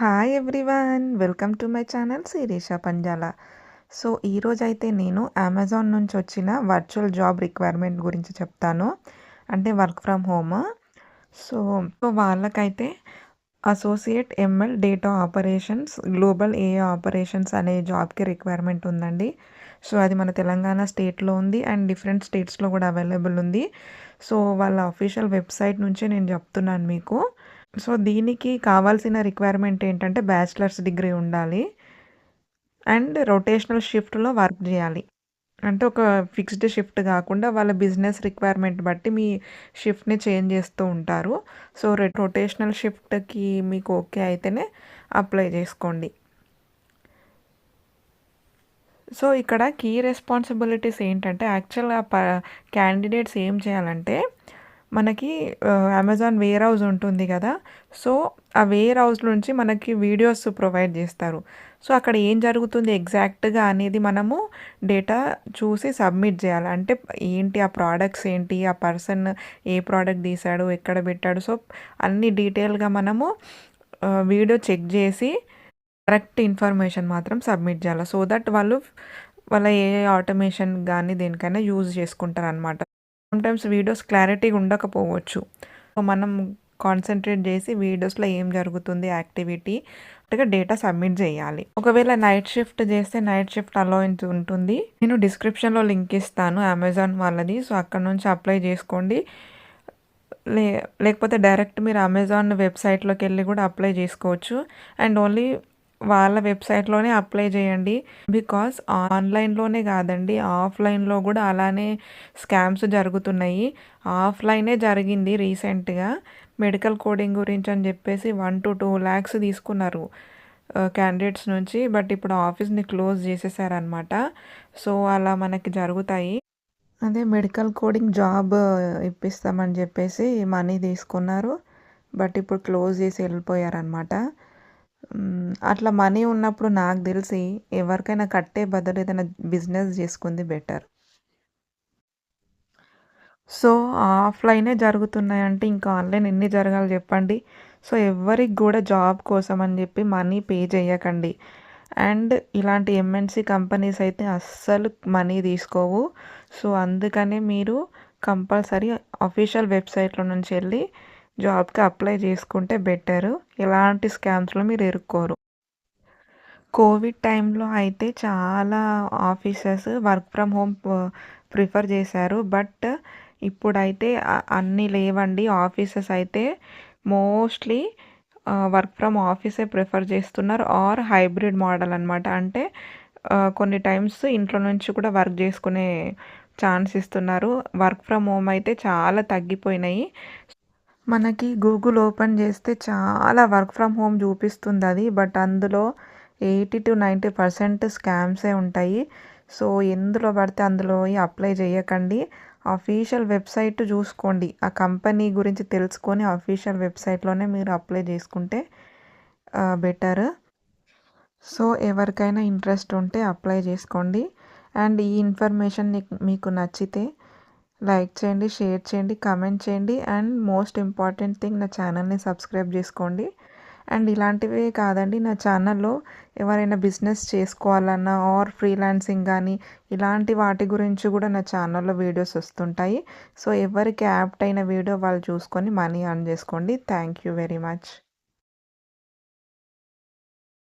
Hi everyone welcome to my channel Shirisha Panjala so ఈరోజైతే నేను Amazon నుంచి వచ్చిన వర్చువల్ జాబ్ రిక్వైర్మెంట్ గురించి చెప్తాను. అంటే వర్క్ ఫ్రమ్ హోమ్ సో వాళ్ళకైతే associate ML data operations global AA operations అనే జాబ్కి రిక్వైర్మెంట్ ఉందండి. సో అది మన తెలంగాణ స్టేట్లో ఉంది అండ్ డిఫరెంట్ స్టేట్స్లో కూడా అవైలబుల్ ఉంది. సో వాళ్ళ అఫీషియల్ వెబ్సైట్ నుంచే నేను చెప్తున్నాను మీకు. సో దీనికి కావాల్సిన రిక్వైర్మెంట్ ఏంటంటే బ్యాచిలర్స్ డిగ్రీ ఉండాలి. అండ్ రొటేషనల్ షిఫ్ట్లో వర్క్ చేయాలి. అంటే ఒక ఫిక్స్డ్ షిఫ్ట్ కాకుండా వాళ్ళ బిజినెస్ రిక్వైర్మెంట్ బట్టి మీ షిఫ్ట్ని చేంజ్ చేస్తూ ఉంటారు. సో రొటేషనల్ షిఫ్ట్కి మీకు ఓకే అయితేనే అప్లై చేసుకోండి. సో ఇక్కడ కీ రెస్పాన్సిబిలిటీస్ ఏంటంటే యాక్చువల్గా ప క్యాండిడేట్స్ ఏం చేయాలంటే మనకి అమెజాన్ వేర్ హౌస్ ఉంటుంది కదా. సో ఆ వేర్ హౌస్ నుంచి మనకి వీడియోస్ ప్రొవైడ్ చేస్తారు. సో అక్కడ ఏం జరుగుతుంది ఎగ్జాక్ట్గా అనేది మనము డేటా చూసి సబ్మిట్ చేయాలి. అంటే ఏంటి ఆ ప్రోడక్ట్స్ ఏంటి ఆ పర్సన్ ఏ ప్రోడక్ట్ తీశాడు ఎక్కడ పెట్టాడు. సో అన్ని డీటెయిల్గా మనము వీడియో చెక్ చేసి కరెక్ట్ ఇన్ఫర్మేషన్ మాత్రం సబ్మిట్ చేయాలి. సో దట్ వాళ్ళు వాళ్ళ ఏ ఆటోమేషన్ కానీ దేనికైనా యూజ్ చేసుకుంటారు అనమాట సమ్టైమ్స్ వీడియోస్ క్లారిటీగా ఉండకపోవచ్చు. సో మనం కాన్సన్ట్రేట్ చేసి వీడియోస్లో ఏం జరుగుతుంది యాక్టివిటీ అంటే డేటా సబ్మిట్ చేయాలి. ఒకవేళ నైట్ షిఫ్ట్ చేస్తే నైట్ షిఫ్ట్ అలౌన్స్ ఉంటుంది. నేను డిస్క్రిప్షన్లో లింక్ ఇస్తాను అమెజాన్ వాళ్ళది. సో అక్కడ నుంచి అప్లై చేసుకోండి. లే లేకపోతే డైరెక్ట్ మీరు అమెజాన్ వెబ్సైట్లోకి వెళ్ళి కూడా అప్లై చేసుకోవచ్చు. అండ్ ఓన్లీ వాళ్ళ వెబ్సైట్లోనే అప్లై చేయండి. బికాస్ ఆన్లైన్లోనే కాదండి ఆఫ్లైన్లో కూడా అలానే స్కామ్స్ జరుగుతున్నాయి. ఆఫ్లైనే జరిగింది రీసెంట్గా. మెడికల్ కోడింగ్ గురించి అని చెప్పేసి వన్ టు టూ ల్యాక్స్ తీసుకున్నారు క్యాండిడేట్స్ నుంచి. బట్ ఇప్పుడు ఆఫీస్ని క్లోజ్ చేసేసారనమాట సో అలా మనకి జరుగుతాయి. అదే మెడికల్ కోడింగ్ జాబ్ ఇప్పిస్తామని చెప్పేసి మనీ తీసుకున్నారు. బట్ ఇప్పుడు క్లోజ్ చేసి వెళ్ళిపోయారనమాట అట్లా మనీ ఉన్నప్పుడు నాకు తెలిసి ఎవరికైనా కట్టే బదులు ఏదైనా బిజినెస్ చేసుకుంది బెటర్ సో ఆఫ్లైనే జరుగుతున్నాయంటే ఇంకా ఆన్లైన్ ఎన్ని జరగాలి చెప్పండి. సో ఎవరికి కూడా జాబ్ కోసం అని చెప్పి మనీ పే చేయకండి. అండ్ ఇలాంటి ఎంఎన్సి కంపెనీస్ అయితే అస్సలు మనీ తీసుకోవు. సో అందుకనే మీరు కంపల్సరీ అఫీషియల్ వెబ్సైట్లో నుంచి వెళ్ళి జాబ్కి అప్లై చేసుకుంటే బెటరు. ఎలాంటి స్కామ్స్లో మీరు ఇరుక్కోరు. కోవిడ్ టైంలో అయితే చాలా offices work from home prefer చేశారు. బట్ ఇప్పుడైతే అన్నీ లేవండి. ఆఫీసెస్ అయితే మోస్ట్లీ వర్క్ ఫ్రమ్ ఆఫీసే ప్రిఫర్ చేస్తున్నారు. ఆర్ హైబ్రిడ్ మోడల్ అనమాట అంటే కొన్ని టైమ్స్ ఇంట్లో నుంచి కూడా వర్క్ చేసుకునే ఛాన్స్ ఇస్తున్నారు. వర్క్ ఫ్రమ్ హోమ్ అయితే చాలా తగ్గిపోయినాయి. మనకి గూగుల్ ఓపెన్ చేస్తే చాలా వర్క్ ఫ్రమ్ హోమ్ చూపిస్తుంది అది. బట్ అందులో ఎయిటీ టు నైంటీ పర్సెంట్ స్కామ్సే ఉంటాయి. సో ఎందులో పడితే అందులో అప్లై చేయకండి. అఫీషియల్ వెబ్సైట్ చూసుకోండి. ఆ కంపెనీ గురించి తెలుసుకొని అఫీషియల్ వెబ్సైట్లోనే మీరు అప్లై చేసుకుంటే బెటర్ సో ఎవరికైనా ఇంట్రెస్ట్ ఉంటే అప్లై చేసుకోండి. అండ్ ఈ ఇన్ఫర్మేషన్ మీకు నచ్చితే లైక్ చేయండి షేర్ చేయండి కమెంట్ చేయండి అండ్ మోస్ట్ ఇంపార్టెంట్ థింగ్ నా ఛానల్ని సబ్స్క్రైబ్ చేసుకోండి. అండ్ ఇలాంటివే కాదండి నా ఛానల్లో ఎవరైనా బిజినెస్ చేసుకోవాలన్నా ఆర్ ఫ్రీలాన్సింగ్ కానీ ఇలాంటి వాటి గురించి కూడా నా ఛానల్లో వీడియోస్ వస్తుంటాయి. సో ఎవరికి యాప్ట్ అయిన వీడియో వాళ్ళు చూసుకొని మనీ అర్న్ చేసుకోండి. Thank you very much.